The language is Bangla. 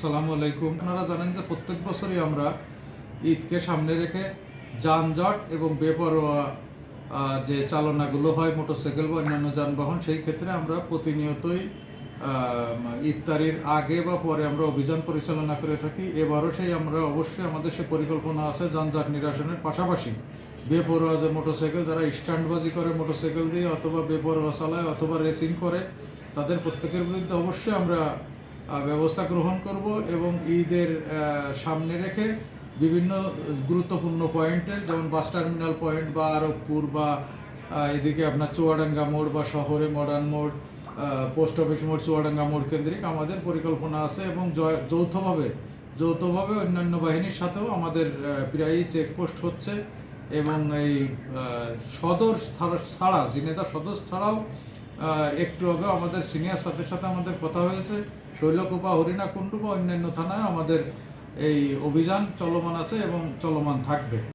আসসালামু আলাইকুম। আপনারা জানেন যে প্রত্যেক বছরই আমরা ঈদকে সামনে রেখে যানজট এবং বেপরোয়া যে চালনাগুলো হয়, মোটরসাইকেল বা অন্যান্য যানবাহন, সেই ক্ষেত্রে আমরা প্রতিনিয়তই ইফতারির আগে বা পরে আমরা অভিযান পরিচালনা করে থাকি। এবারও সেই আমরা অবশ্যই আমাদের সে পরিকল্পনা আছে যানজট নিরসনের পাশাপাশি। বেপরোয়া যে মোটরসাইকেল, যারা স্ট্যান্ডবাজি করে মোটরসাইকেল দিয়ে অথবা বেপরোয়া চালায় অথবা রেসিং করে, তাদের প্রত্যেকের বিরুদ্ধে অবশ্যই আমরা ব্যবস্থা গ্রহণ করব এবং ঈদের সামনে রেখে বিভিন্ন গুরুত্বপূর্ণ পয়েন্টে, যেমন বাস টার্মিনাল পয়েন্ট বা আরবপুর বা এদিকে আপনার চুয়াডাঙ্গা মোড় বা শহরে মডার্ন মোড় পোস্ট অফিস মোড়, চুয়াডাঙ্গা মোড় কেন্দ্রিক আমাদের পরিকল্পনা আছে এবং যৌথভাবে যৌথভাবে অন্যান্য বাহিনীর সাথেও আমাদের প্রায়ই চেকপোস্ট হচ্ছে এবং এই সদর ছাড়া- জিনেদা সদর ছাড়াও একটু আগে আমাদের সিনিয়র সাথে সাথে আমাদের কথা হয়েছে। শৈলকুপা হরিণাকুণ্ডু বা অন্যান্য থানায় আমাদের এই অভিযান চলমান আছে এবং চলমান থাকবে।